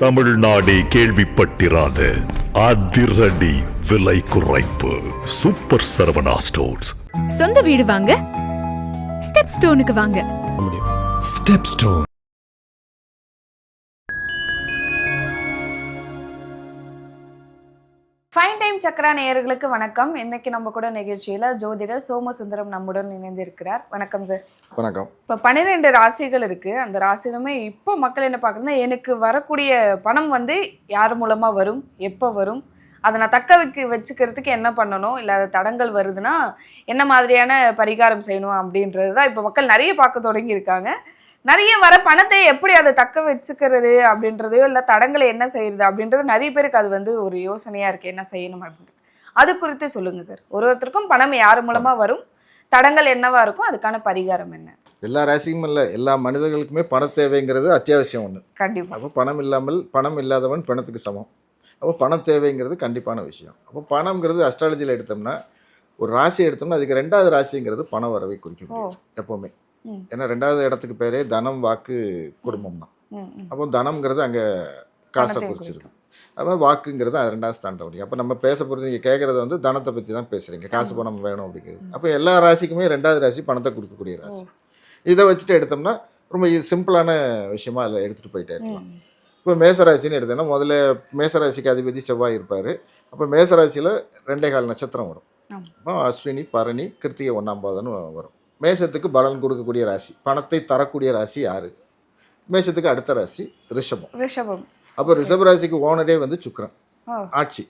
தமிழ்நாடே கேள்விப்பட்டிராத அதிரடி விலை குறைப்பு. சூப்பர் சரவணா ஸ்டோர்ஸ் சொந்த வீடு வாங்க ஸ்டெப் ஸ்டோனுக்கு வாங்க. ஸ்டெப் ஸ்டோன் ஃபைன் டைம் சக்கரா நேயர்களுக்கு வணக்கம். இன்னைக்கு நம்ம கூட நிகழ்ச்சியில ஜோதிடர் சோமசுந்தரம் நம்முடன் இணைந்திருக்கிறார். வணக்கம் சார் வணக்கம். இப்போ பன்னிரெண்டு ராசிகள் இருக்கு. அந்த ராசிலுமே இப்போ மக்கள் என்ன பார்க்குறதுனா எனக்கு வரக்கூடிய பணம் வந்து யார் மூலமா வரும்? எப்போ வரும்? அதை நான் தக்க வைக்க வச்சுக்கிறதுக்கு என்ன பண்ணணும்? இல்லை அது தடங்கள் வருதுன்னா என்ன மாதிரியான பரிகாரம் செய்யணும் அப்படின்றது தான் இப்போ மக்கள் நிறைய பார்க்க தொடங்கியிருக்காங்க. நிறைய வர பணத்தை எப்படி அதை தக்க வச்சுக்கிறது அப்படின்றதையோ இல்லை தடங்களை என்ன செய்யறது அப்படின்றது நிறைய பேருக்கு அது வந்து ஒரு யோசனையா இருக்கு. என்ன செய்யணும் அப்படின்றது. அது குறித்து சொல்லுங்க சார். ஒரு ஒருத்தருக்கும் பணம் யார் மூலமா வரும்? தடங்கள் என்னவா இருக்கும்? அதுக்கான பரிகாரம் என்ன? எல்லா ராசிக்கும் இல்லை. எல்லா மனிதர்களுக்குமே பண தேவைங்கிறது அத்தியாவசியம் ஒன்று கண்டிப்பா. அப்போ பணம் இல்லாமல் பணம் இல்லாதவன் பணத்துக்கு சமம். அப்போ பணம் தேவைங்கிறது கண்டிப்பான விஷயம். அப்போ பணம்ங்கிறது அஸ்ட்ராலஜியில் எடுத்தோம்னா ஒரு ராசி எடுத்தோம்னா அதுக்கு ரெண்டாவது ராசிங்கிறது பண வரவை குறிக்கக்கூடியது எப்போவுமே. ஏன்னா ரெண்டாவது இடத்துக்கு பேரே தனம் வாக்கு குடும்பம் தான். அப்போ தனம்ங்கிறது அங்கே காசை குறிச்சிருது அப்போ வாக்குங்கிறது அது ரெண்டாவது வரும் அப்போ நம்ம பேச போகிறது நீங்கள் கேட்குறது வந்து தனத்தை பற்றி தான் பேசுகிறீங்க காசு பணம் வேணும் அப்படிங்கிறது. அப்போ எல்லா ராசிக்குமே ரெண்டாவது ராசி பணத்தை கொடுக்கக்கூடிய ராசி. இதை வச்சுட்டு எடுத்தோம்னா ரொம்ப சிம்பிளான விஷயமா அதில் எடுத்துகிட்டு போயிட்டே இருக்கலாம். இப்போ மேசராசின்னு எடுத்தோம்னா முதல்ல மேசராசிக்கு அதிபதி செவ்வாய் இருப்பார். அப்போ மேசராசியில் ரெண்டே கால் நட்சத்திரம் வரும். அப்போ அஸ்வினி பரணி கிருத்திகை ஒன்றாம் பாதம்னு வரும். மேசத்துக்கு பலன் கொடுக்கக்கூடிய ராசி. பணத்தை தரக்கூடிய ராசி யாரு? மேசத்துக்கு அடுத்த ராசி ரிஷபம். ரிஷபம். அப்போ ரிஷப ராசிக்கு ஓனரே வந்து சுக்கிரன். ஆட்சி.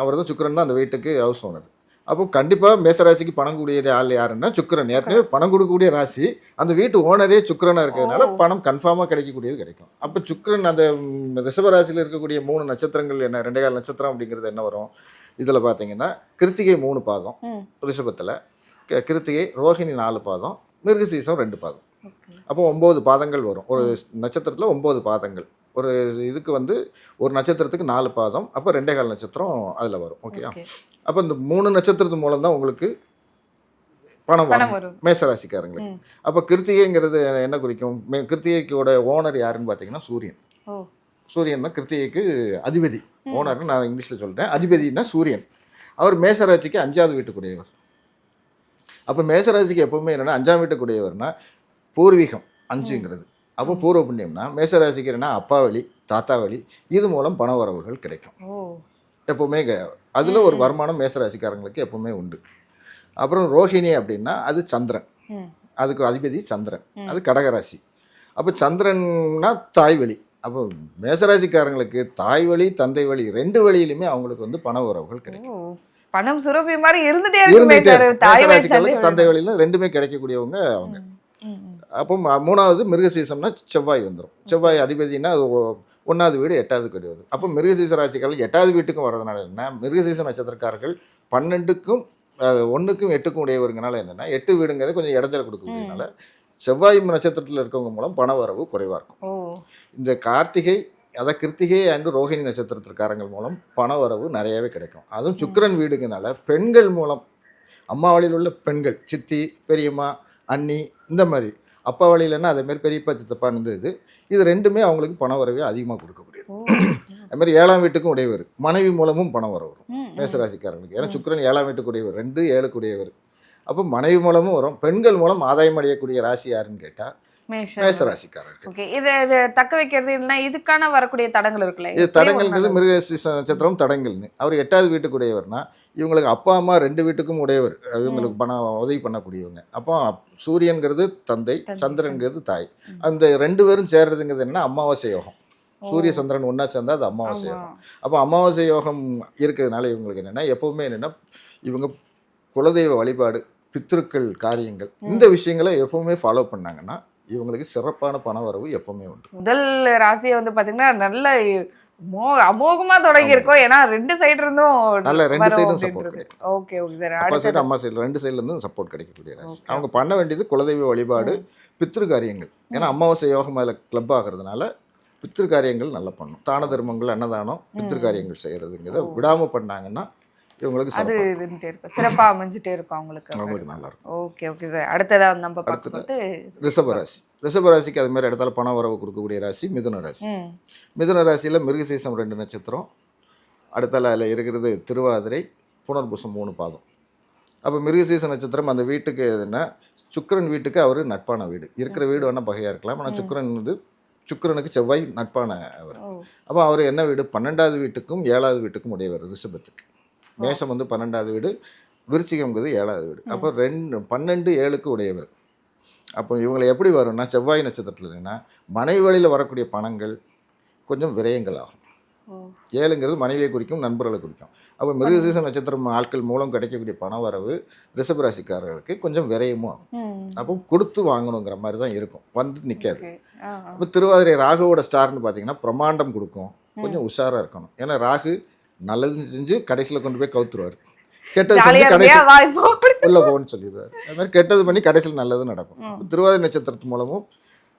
அவர் தான் சுக்கிரன் தான் அந்த வீட்டுக்கு ஹவுஸ் ஓனர் அப்போ கண்டிப்பாக மேசராசிக்கு பணம் கூடிய ஆள் யாருன்னா சுக்கிரன். ஏற்கனவே பணம் கொடுக்கக்கூடிய ராசி அந்த வீட்டு ஓனரே சுக்கிரனாக இருக்கிறதுனால. பணம் கன்ஃபார்மாக கிடைக்கக்கூடியது கிடைக்கும். அப்போ சுக்கிரன் அந்த ரிஷப ராசியில் இருக்கக்கூடிய மூணு நட்சத்திரங்கள் என்ன ரெண்டே கால் நட்சத்திரம் அப்படிங்கிறது என்ன வரும்? இதில் பார்த்தீங்கன்னா கிருத்திகை மூணு பாதம். ரிஷபத்தில் கிருத்திகை ரோஹிணி நாலு பாதம் மிருகசீசம் ரெண்டு பாதம். அப்போ ஒம்பது பாதங்கள் வரும். ஒரு நட்சத்திரத்தில் ஒம்பது பாதங்கள். ஒரு இதுக்கு வந்து ஒரு நட்சத்திரத்துக்கு நாலு பாதம் அப்போ ரெண்டே கால் நட்சத்திரம் அதில் வரும். ஓகேயா. அப்போ இந்த மூணு நட்சத்திரத்து மூலம் தான் உங்களுக்கு பணம் வரும். மேசராசிக்காரங்களுக்கு. அப்போ கிருத்திகைங்கிறது என்ன குறிக்கும்? கிருத்திகைக்கோட ஓனர் யாருன்னு பார்த்தீங்கன்னா சூரியன். சூரியன் தான் கிருத்திகைக்கு அதிபதி. ஓனர்னு நான் இங்கிலீஷில் சொல்லிட்டேன். அதிபதினா சூரியன். அவர் மேசராசிக்கு அஞ்சாவது வீட்டுக்குடையவர். அப்போ மேசராசிக்கு எப்பவுமே என்னென்னா அஞ்சாம் வீட்டுக்குடையவர்னா பூர்வீகம் அஞ்சுங்கிறது. அப்போ பூர்வ புண்ணியம்னா மேசராசிக்கு என்னன்னா அப்பா வழி தாத்தா வழி இது மூலம் பண வரவுகள் கிடைக்கும். எப்பவுமே அதில் ஒரு வருமானம் மேசராசிக்காரங்களுக்கு எப்பவுமே உண்டு. அப்புறம் ரோஹிணி அப்படின்னா அது சந்திரன். அதுக்கு அதிபதி சந்திரன். அது கடகராசி. அப்போ சந்திரன்னா தாய் வழி. அப்போ மேசராசிக்காரங்களுக்கு தாய் வழி தந்தை வழி ரெண்டு வழியிலுமே அவங்களுக்கு வந்து பண உறவுகள் கிடைக்கும். பணம் சுரப்பி மாதிரி இருந்துட்டே இருக்குமே சார். தாய் வழி மேசராசிக்காரங்களுக்கு தந்தை வழியில ரெண்டுமே கிடைக்கக்கூடியவங்க அவங்க. அப்போ மூணாவது மிருகசீசம்னா செவ்வாய் வந்துடும் செவ்வாய் அதிபதினா அது ஒ- ஒண்ணாவது வீடு எட்டாவது வருது அப்போ மிருகசீச ராசிக்காரர்கள் எட்டாவது வீட்டுக்கும் வரதுனால என்ன? மிருகசீச நட்சத்திரக்காரர்கள் பன்னெண்டுக்கும் அஹ், ஒண்ணுக்கும் எட்டுக்கும் உடையவருங்கனால என்னன்னா எட்டு வீடுங்கிறது கொஞ்சம் இடத்துல கொடுக்கக்கூடியதுனால செவ்வாய் நட்சத்திரத்தில் இருக்கவங்க மூலம் பண வரவு குறைவாக இருக்கும். இந்த கார்த்திகை அதாவது கிருத்திகை அண்டு ரோஹிணி நட்சத்திரத்திற்காரங்கள் மூலம் பண வரவு நிறையவே கிடைக்கும். அதுவும் சுக்கிரன் வீடுங்கனால பெண்கள் மூலம் அம்மா வழியில் உள்ள பெண்கள் சித்தி பெரியம்மா அண்ணி இந்த மாதிரி. அப்பா வழியிலன்னா அதே மாதிரி பெரியப்பா சித்தப்பா இருந்தது இது. ரெண்டுமே அவங்களுக்கு பண வரவே அதிகமாக கொடுக்கக்கூடியது. ஓ. அது மாதிரி ஏழாம் வீட்டுக்கும் உடையவர். மனைவி மூலமும் பணம் வர வரும். மேசராசிக்காரங்களுக்கு. ஏன்னா சுக்கிரன் ஏழாம் வீட்டுக்கு உடையவர் ரெண்டு ஏழுக்கு உடையவர். அப்போ மனைவி மூலமும் வரும். பெண்கள் மூலம் ஆதாயம் அடையக்கூடிய ராசி யாருன்னு கேட்டால் ஓகே இது தக்க வைக்கிறது இல்லைன்னா இதுக்கான வரக்கூடிய தடங்கள் இருக்குல்ல இது தடங்கள்ங்கிறது மிருக நட்சத்திரம் தடங்கல்னு அவர் எட்டாவது வீட்டுக்கு உடையவர்னா இவங்களுக்கு அப்பா அம்மா ரெண்டு வீட்டுக்கும் உடையவர். இவங்களுக்கு பணம் உதவி பண்ணக்கூடியவங்க. அப்போ அப்- சூரியன்கிறது தந்தை சந்திரன்கிறது தாய். அந்த ரெண்டு பேரும் சேர்றதுங்கிறது என்ன? அமாவாசை யோகம். சூரிய சந்திரன் ஒன்றா சேர்ந்தா அது அமாவாசை. யோகம். அப்போ அமாவாசை யோகம் இருக்கிறதுனால இவங்களுக்கு என்னென்னா எப்பவுமே என்னென்னா இவங்க குலதெய்வ வழிபாடு பித்ருக்கள் காரியங்கள் இந்த விஷயங்களை எப்பவுமே ஃபாலோ பண்ணாங்கன்னா இவங்களுக்கு சிறப்பான பண வரவு எப்பவுமே உண்டு. முதல் ராசியை வந்து பாத்தீங்கன்னா நல்ல மோ அமோகமா தொடங்கி இருக்கோம் ஏன்னா ரெண்டு சைடு இருந்தும் நல்ல ரெண்டு சைடும். கிடைக்கும். ஓகே ஓகே சார் அப்பா சைடு அம்மா சைடு ரெண்டு சைடுல இருந்தும் சப்போர்ட் கிடைக்கக்கூடிய ராசி. அவங்க பண்ண வேண்டியது குலதெய்வ வழிபாடு பித்ரு காரியங்கள். ஏன்னா அமாவாசை யோகம் அதில் கிளப் ஆகிறதுனால பித்ரு காரியங்கள் நல்லா பண்ணும். தான தர்மங்கள் அன்னதானம் பித்ரு காரியங்கள் செய்யறதுங்கிறத விடாம பண்ணாங்கன்னா இவங்களுக்கு அது சிறப்பா இருந்துட்டே இருக்கும். சிறப்பா அமைஞ்சிட்டே இருக்கும் அவங்களுக்கு அவங்களுக்கு நல்லா இருக்கும். ஓகே ஓகே சார் அடுத்ததா நம்ம பார்க்கும்போது ரிஷபராசி ரிஷப ராசிக்கு அது மாதிரி இடத்துல பண வரவு கொடுக்கக்கூடிய ராசி மிதுன ராசி. மிதுன ராசியில் மிருகசீசம் ரெண்டு நட்சத்திரம். அடுத்தால அதில் இருக்கிறது திருவாதிரை புனர்பூசம் மூணு பாதம். அப்போ மிருகசீச நட்சத்திரம் அந்த வீட்டுக்கு எதுனா சுக்கிரன் வீட்டுக்கு அவர் நட்பான வீடு. இருக்கிற வீடு வேணால் பகையாக இருக்கலாம். ஆனால் சுக்கிரன் வந்து சுக்கிரனுக்கு செவ்வாய் நட்பான அவர். அப்போ அவர் என்ன வீடு? பன்னெண்டாவது வீட்டுக்கும் ஏழாவது வீட்டுக்கும் உடையவர் ரிஷபத்துக்கு. மேஷம் வந்து பன்னெண்டாவது வீடு விருச்சிகம்ங்கிறது ஏழாவது வீடு. அப்போ ரெண்டு பன்னெண்டு ஏழுக்கு உடையவர். அப்போ இவங்களை எப்படி வரும்னா செவ்வாய் நட்சத்திரத்தில் இருக்குன்னா மனைவி வழியில் வரக்கூடிய பணங்கள் கொஞ்சம் விரயங்கள் ஆகும். ஏழுங்கிறது மனைவியை குறிக்கும் நண்பர்களை குறிக்கும். அப்போ மிருகசீச நட்சத்திரம் ஆட்கள் மூலம் கிடைக்கக்கூடிய பண வரவு ரிஷபராசிக்காரர்களுக்கு கொஞ்சம் விரயமும் ஆகும். அப்போ கொடுத்து வாங்கணுங்கிற மாதிரி தான் இருக்கும். வந்து நிற்காது. அப்போ திருவாதிரை ராகுவோட ஸ்டார்னு பார்த்தீங்கன்னா பிரமாண்டம் கொடுக்கும். கொஞ்சம் உஷாராக இருக்கணும். ஏன்னா ராகு நல்லது செஞ்சு கடைசியில் கொண்டு போய் கவுத்துருவார். கெட்டது செஞ்சு கடைசி உள்ள போன்னு சொல்லிடுவார். அது மாதிரி கெட்டது பண்ணி கடைசியில் நல்லது நடக்கும். திருவாதிரை நட்சத்திரத்து மூலமும்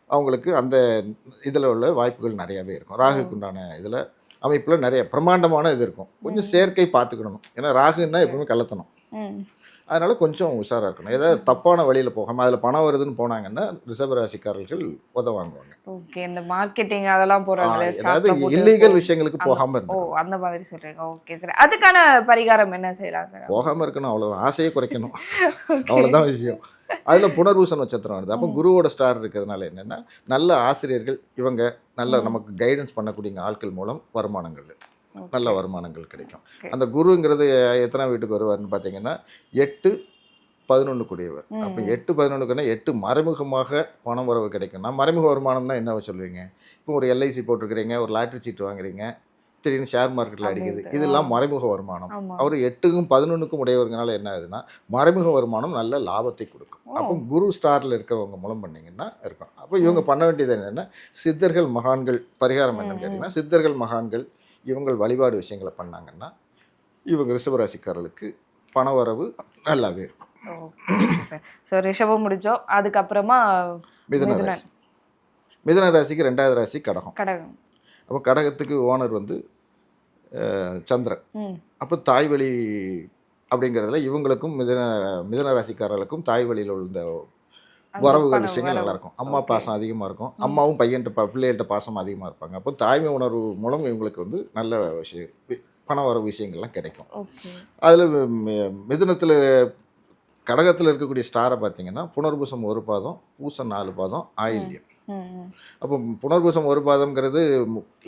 அவங்களுக்கு அந்த இதில் உள்ள வாய்ப்புகள் நிறையாவே இருக்கும். ராகுக்கு உண்டான இதில் அமைப்பில் நிறைய பிரம்மாண்டமான இது இருக்கும். கொஞ்சம் சேர்க்கை பார்த்துக்கணும். ஏன்னா ராகுன்னா எப்பவுமே கள்ளத்தனம். ம். அதனால கொஞ்சம் உஷாராக இருக்கணும். ஏதாவது தப்பான வழியில் போகாமல் அதில் பணம் வருதுன்னு போனாங்கன்னா ரிஷபராசிக்காரர்கள் உத வாங்குவாங்க. ஓகே இந்த மார்க்கெட்டிங் அதெல்லாம் போறாங்களே அதாவது இல்லீகல் விஷயங்களுக்கு போகாமல் ஓ இருக்கணும் அந்த மாதிரி சொல்றீங்க. Okay sir. அதுக்கான பரிகாரம் என்ன செய்யலாம் சார்? போகாமல் இருக்கணும் அவ்வளோதான் ஆசையை குறைக்கணும். அவ்வளோதான் விஷயம். அதில் புனர்பூச நட்சத்திரம் வருது. அப்போ குருவோட ஸ்டார் இருக்கிறதுனால என்னென்னா நல்ல ஆசிரியர்கள் இவங்க நல்ல நமக்கு கைடன்ஸ் பண்ணக்கூடிய ஆட்கள் மூலம் வருமானங்கள். நல்ல வருமானங்கள் கிடைக்கும். அந்த குருங்கிறது எத்தனை வீட்டுக்கு வருவார்னு பார்த்தீங்கன்னா எட்டு பதினொன்று கூடியவர். அப்போ எட்டு பதினொன்றுக்குன்னா எட்டு மறைமுகமாக பணம் வரவு கிடைக்கும்னா மறைமுக வருமானம்னா என்ன சொல்லுவீங்க? இப்போ ஒரு எல்ஐசி போட்டிருக்கிறீங்க ஒரு லாட்டரி சீட்டு வாங்குறீங்க திடீர்னு ஷேர் மார்க்கெட்டில் அடிக்குது. இதெல்லாம் மறைமுக வருமானம். அவர் எட்டுக்கும் பதினொன்றுக்கும் உடையவர்களால என்ன ஆகுதுன்னா மறைமுக வருமானம் நல்ல லாபத்தை கொடுக்கும். அப்போ குரு ஸ்டாரில் இருக்கிறவங்க மூலம் பண்ணீங்கன்னா இருக்கும். அப்போ இவங்க பண்ண வேண்டியது என்னென்னா சித்தர்கள் மகான்கள் பரிகாரம் என்னன்னு கேட்டிங்கன்னா சித்தர்கள் மகான்கள் இவங்கள் வழிபாடு விஷயங்களை பண்ணாங்கன்னா இவங்க ரிஷபராசிக்காரர்களுக்கு பண வரவு நல்லாவே இருக்கும். ஸோ ரிஷபம் முடிச்சோம் அதுக்கப்புறமா மிதுன. ராசி. மிதுன ராசிக்கு ரெண்டாவது ராசி கடகம். கடகம். அப்போ கடகத்துக்கு ஓனர் வந்து சந்திரன். அப்போ தாய் வழி அப்படிங்கிறதுல இவங்களுக்கும் மிதன மிதன ராசிக்காரர்களுக்கும் தாய் வழியில் உள்ள பண விஷயங்கள் வரவு. நல்லா இருக்கும் அம்மா. பாசம் அதிகமாக இருக்கும். அம்மாவும் பையன்கிட்ட ப பிள்ளைகள்கிட்ட பாசம் அதிகமாக இருப்பாங்க. அப்போ தாய்மை உணர்வு மூலம் இவங்களுக்கு வந்து நல்ல விஷயம் பண வரவு விஷயங்கள்லாம் கிடைக்கும். அதில் மிதுனத்தில் கடகத்தில் இருக்கக்கூடிய ஸ்டாரை பார்த்தீங்கன்னா புனர்பூசம் ஒரு பாதம் பூசம் நாலு பாதம் ஆயில்யம். அப்போ புனர்பூசம் ஒரு பாதம்ங்கிறது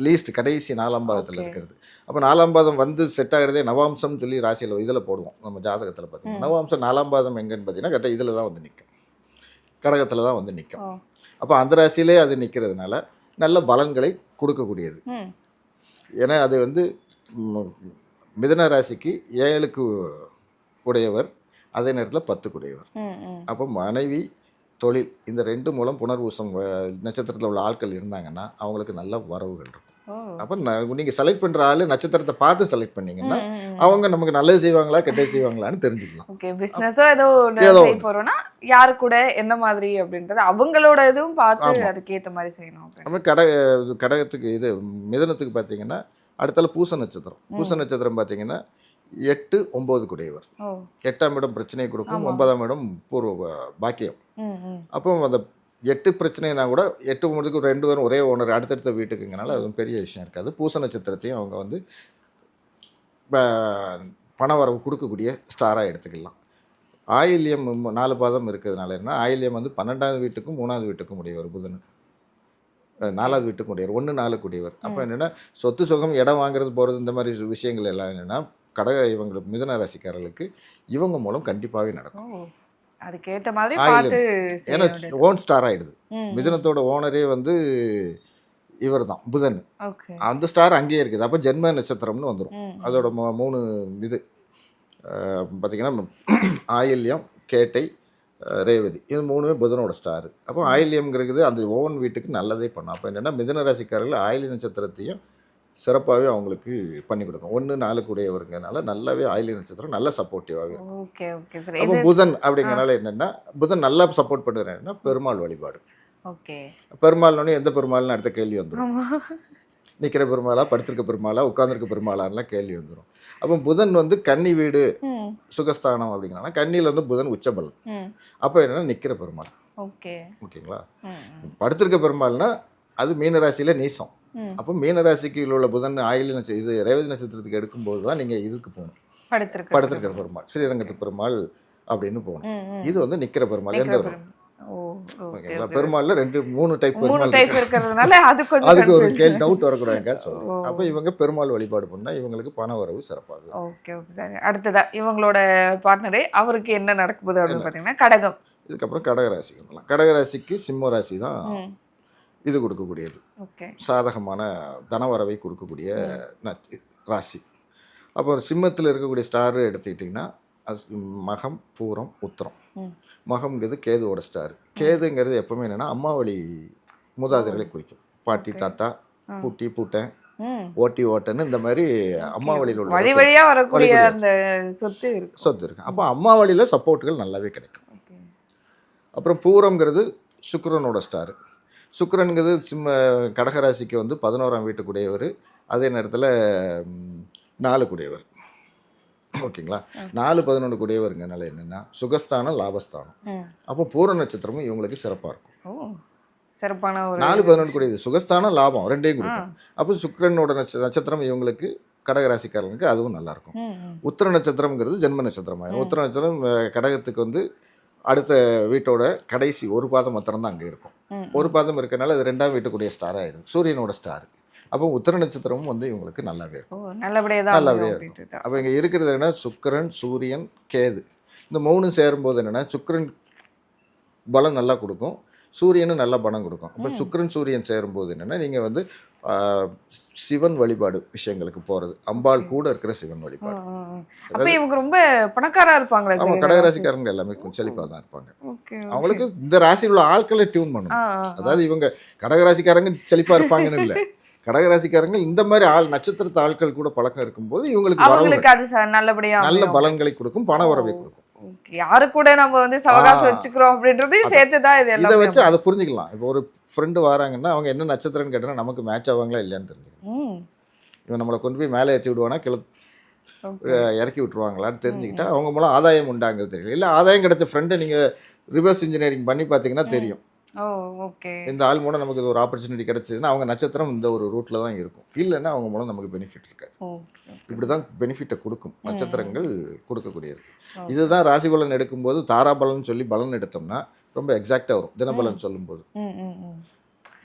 லீஸ்ட் கடைசி நாலாம் பாதத்தில். இருக்கிறது. அப்போ நாலாம் பாதம் வந்து செட் ஆகிறதே நவாம்சம்னு சொல்லி ராசியில் இதில் போடுவோம். நம்ம ஜாதகத்தில் பார்த்தீங்கன்னா நவாம்சம் நாலாம் பாதம் எங்கன்னு பார்த்தீங்கன்னா கரெக்டாக இதில் தான் வந்து நிற்கும் கடகத்தில் தான் வந்து நிற்கும் அப்போ அந்த ராசியிலே அது நிற்கிறதுனால நல்ல பலன்களை கொடுக்கக்கூடியது. ஏன்னா அது வந்து மிதுன ராசிக்கு ஏழுக்கு உடையவர் அதே நேரத்தில் பத்துக்கு உடையவர். ம் ம். அப்போ மனைவி தொழில் இந்த ரெண்டு மூலம் புனர்பூசம் அஹ், நட்சத்திரத்தில் உள்ள ஆட்கள் இருந்தாங்கன்னா அவங்களுக்கு நல்ல வரவுகள் இருக்கும். அப்போ நீங்கள் செலக்ட் பண்ணுற ஆள் நட்சத்திரத்தை பார்த்து செலக்ட் பண்ணீங்கன்னா. அவங்க நமக்கு நல்லது செய்வாங்களா கெட்டது செய்வாங்களான்னு தெரிஞ்சுக்கலாம். ஓகே பிசினஸோ ஏதோ செய்ய போறோம்னா யாரு கூட என்ன மாதிரி அப்படின்றது அவங்களோட இதுவும் பார்த்து ஆமா. அதுக்கு ஏத்த மாதிரி செய்யணும். நம்ம கடக கடகத்துக்கு இது மிதனத்துக்கு பார்த்தீங்கன்னா அடுத்தால பூச நட்சத்திரம். பூச நட்சத்திரம் பார்த்தீங்கன்னா எட்டு ஒம்பது குடையவர். எட்டாம் இடம் பிரச்சனையை கொடுக்கும். ஒன்பதாம் இடம் பூர்வ பாக்கியம். அப்போ அந்த எட்டு பிரச்சனைனா கூட எட்டு ஒன்பதுக்கு ரெண்டு பேரும் ஒரே ஓனர் அடுத்தடுத்த வீட்டுக்குங்கனால அது பெரிய விஷயம் இருக்காது. பூச நட்சத்திரத்தையும் அவங்க வந்து பண வரவு கொடுக்கக்கூடிய ஸ்டாராக எடுத்துக்கலாம். ஆயில்யம் நாலு பாதம் இருக்கிறதுனால என்ன ஆயில்யம் வந்து பன்னெண்டாவது வீட்டுக்கும் மூணாவது வீட்டுக்கும் உடையவர் புதன். நாலாவது வீட்டுக்கும் உடையவர் ஒன்று நாலு கூடியவர் அப்போ என்னென்னா சொத்து சுகம் இடம் வாங்குறது போகிறது இந்த மாதிரி விஷயங்கள் எல்லாம் என்னென்னா கடக இவங்க மிதுன ராசிக்காரர்களுக்கு இவங்க மூலம் கண்டிப்பாகவே நடக்கும். ஓ அதுக்கேத்த மாதிரி. பார்த்து ஏன்னா. ஓன் ஸ்டார் ஆயிடுது. மிதுனத்தோட ஓனரே வந்து இவர் தான் புதன் அந்த ஸ்டார் அங்கேயே இருக்குது. அப்போ ஜென்ம நட்சத்திரம்னு வந்துடும் அதோட மூணு இது. பார்த்தீங்கன்னா ஆயில்யம் கேட்டை ரேவதி. இது மூணுமே புதனோட ஸ்டார் அப்போ ஆயில்யம்ங்கிறது அந்த ஓன் வீட்டுக்கு நல்லதே பண்ணும். அப்போ என்னென்னா மிதுன ராசிக்காரர்கள் ஆயில்ய நட்சத்திரத்தையும் சிறப்பாகவே அவங்களுக்கு பண்ணி கொடுக்கும். ஒன்று நாளுக்கு உடையவருங்கனால நல்லாவே ஆயில்ய நட்சத்திரம் நல்ல சப்போர்ட்டிவாகவே இருக்கும். ஓகே ஓகே அப்போ புதன் அப்படிங்கறனால என்னென்னா புதன் நல்லா சப்போர்ட் பண்ணுறேன்னா பெருமாள் வழிபாடு. ஓகே. பெருமாள்னு எந்த பெருமாள்னு அடுத்த கேள்வி வந்துடும் நிற்கிற பெருமாளா படுத்திருக்க பெருமாளா உட்காந்துருக்க பெருமாளான்லாம் கேள்வி வந்துடும் அப்போ புதன் வந்து கன்னி வீடு சுகஸ்தானம் அப்படிங்கிறனால கன்னியில் வந்து புதன் உச்சபலன். ம். அப்போ என்னன்னா நிற்கிற பெருமாள். ஓகே. ஓகேங்களா? படுத்திருக்க பெருமாள்னா அது மீனராசியில் நீசம். அப்போ மீனராசிக்கு உள்ள புதன் ஆயில் இது ரேவதி நட்சத்திரத்துக்கு எடுக்கும்போது தான் நீங்கள் இதுக்கு போகணும். படுத்திருக்கு படுத்திருக்கிற பெருமாள் ஸ்ரீரங்கத்து பெருமாள் அப்படின்னு போகணும். இது வந்து நிற்கிற பெருமாள் எந்த ஓகேங்களா? பெருமாள்ல ரெண்டு மூணு டைப் பெருமாள். இருக்கிறதுனால அதுக்கு ஒரு. கேள்வி டவுட் வரக்கூடாதுங்க சொல்லுங்க. அப்போ இவங்க பெருமாள் வழிபாடு பண்ணா இவங்களுக்கு பண வரவு சிறப்பாகும் ஓகே ஓகே சரி. அடுத்ததா இவங்களோட பார்ட்னரே அவருக்கு என்ன நடக்க போகுது அப்படின்னு பார்த்தீங்கன்னா கடகம். இதுக்கப்புறம் கடகராசி வந்துடலாம் கடகராசிக்கு சிம்ம ராசி தான் இது கொடுக்கக்கூடியது. சாதகமான தனவரவை கொடுக்கக்கூடிய ராசி. அப்போ சிம்மத்தில் இருக்கக்கூடிய ஸ்டார் எடுத்துக்கிட்டிங்கன்னா மகம் பூரம் உத்திரம். மகம்ங்கிறது கேதுவோட ஸ்டார். கேதுங்கிறது எப்பவுமே என்னன்னா அம்மாவளி மூதாதையர்களை குறிக்கும். பாட்டி தாத்தா பூட்டி பூட்டன் ஓட்டி ஓட்டன்னு இந்த மாதிரி அம்மாவளியில் உள்ள வழி வழியா வரக்கூடிய. அந்த சொத்து இருக்கு சொத்து இருக்கு. அப்போ அம்மாவளியில் சப்போர்ட்டுகள் நல்லாவே கிடைக்கும். அப்புறம் பூரம்ங்கிறது சுக்கிரனோட ஸ்டார். சுக்கிரனுங்கிறது சிம்ம கடகராசிக்கு வந்து பதினோராம் வீட்டுக்குடையவர். அதே நேரத்தில் நாலு குடையவர் ஓகேங்களா? நாலு பதினொன்று குடையவருங்கனால என்னென்னா சுகஸ்தானம் லாபஸ்தானம். அப்போ பூர நட்சத்திரமும் இவங்களுக்கு சிறப்பாக இருக்கும். சிறப்பான ஒரு நாலு பதினொன்று கூடியது சுகஸ்தானம் லாபம் ரெண்டையும் கொடுக்கும். அப்போ சுக்கிரனோட நட்ச நட்சத்திரம் இவங்களுக்கு கடகராசிக்காரங்களுக்கு அதுவும் நல்லா இருக்கும். ம் ம். உத்திர நட்சத்திரம்ங்கிறது ஜென்ம நட்சத்திரமாயிரும். உத்திர நட்சத்திரம் கடகத்துக்கு வந்து அடுத்த வீட்டோட கடைசி ஒரு பாதம் மாத்திரம் தான் அங்கே இருக்கும். ஒரு பாதம் இருக்கனால அது ரெண்டாம் வீட்டுக்குரிய ஸ்டார் ஆயிடும் சூரியனோட ஸ்டார் அப்போ உத்திர நட்சத்திரமும் வந்து இவங்களுக்கு நல்லாவே இருக்கும். அப்படின்ட்டு தான். அப்போ இங்கே இருக்கிறது என்ன சுக்கிரன் சூரியன் கேது. இந்த மூணும் சேரும்போது என்னன்னா சுக்கிரன் பலம் நல்லா கொடுக்கும். சூரியனும் நல்ல பலம் கொடுக்கும். அப்போ சுக்கிரன் சூரியன் சேரும்போது என்னன்னா நீங்கள் வந்து சிவன் வழிபாடு விஷயங்களுக்கு போகிறது அம்பாள் கூட இருக்கிற சிவன் வழிபாடு. அப்ப இவங்க ரொம்ப பணக்காரா இருப்பாங்களா ஆமாம் கடகராசிக்காரங்க எல்லாமே கொஞ்சம் செழிப்பாக தான் இருப்பாங்க. அவங்களுக்கு இந்த ராசியில் உள்ள ஆட்களை டியூன் பண்ணணும். அதாவது இவங்க கடகராசிக்காரங்க செழிப்பா இருப்பாங்கன்னு இல்லை. கடகராசிக்காரங்க இந்த மாதிரி ஆள் நட்சத்திரத்து ஆட்கள் கூட பழக்கம் இருக்கும்போது இவங்களுக்கு நல்லபடியா நல்ல. பலன்களை கொடுக்கும் பண வரவை கொடுக்கும். யாரு கூட நம்ம வந்து சவகாசம். வச்சுக்கிறோம் அப்படின்றதையும் சேர்த்து தான் இது இதை வச்சு அதை புரிஞ்சுக்கலாம். இப்போ ஒரு ஃப்ரெண்டு வராங்கன்னா அவங்க என்ன நட்சத்திரம்னு கேட்டா நமக்கு மேட்ச் ஆவாங்களா இல்லையான்னு தெரிஞ்சுக்கணும் இவன் நம்மளை கொண்டு போய் மேலே ஏற்றி விடுவானா கிள இறக்கி விட்டுருவாங்களான்னு தெரிஞ்சுக்கிட்டா அவங்க மூலம் ஆதாயம் உண்டாங்கிறது தெரியல. இல்லை ஆதாயம் கிடைச்ச ஃப்ரெண்டை நீங்கள் ரிவர்ஸ் இன்ஜினியரிங் பண்ணி பார்த்தீங்கன்னா தெரியும். இந்த ஆள் மூலம் நமக்கு இது ஒரு ஆப்பர்ச்சுனிட்டி கிடைச்சதுன்னா அவங்க நட்சத்திரம் இந்த ஒரு ரூட்டில் தான் இருக்கும். இல்லைன்னா அவங்க மூலம் நமக்கு பெனிஃபிட் இருக்காது. இப்படி தான் பெனிஃபிட்டை கொடுக்கும். நட்சத்திரங்கள் கொடுக்கக்கூடியது. இதுதான் ராசி பலன் எடுக்கும்போது தாராபலன் சொல்லி பலன் எடுத்தோம்னா ரொம்ப எக்ஸாக்டாக வரும். தினபலன் சொல்லும்போது.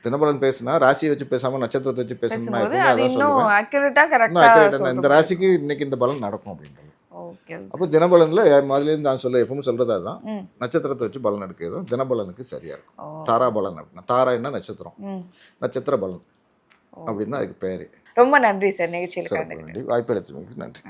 தினபலன் பேசுனா ராசியை வச்சு பேசாம நட்சத்திரத்தை வச்சு பேசணும்னா இந்த ராசிக்கு இன்னைக்கு இந்த பலன் நடக்கும் அப்படின்றது. ஓகே அப்போ தினபலன்ல முதல்ல இருந்து நான் சொல்ல எப்பவும் ம். நட்சத்திரத்தை வச்சு பலன் எடுக்கிறது தினபலனுக்கு சரியா இருக்கும். ஓ. தாராபலன் அப்படின்னா தாரா என்ன நட்சத்திரம்? நட்சத்திர பலன் அப்படின்னு தான் அதுக்கு பேரு. ரொம்ப நன்றி சார் நிகழ்ச்சியில் வாய்ப்பு அளித்தமைக்கு நன்றி.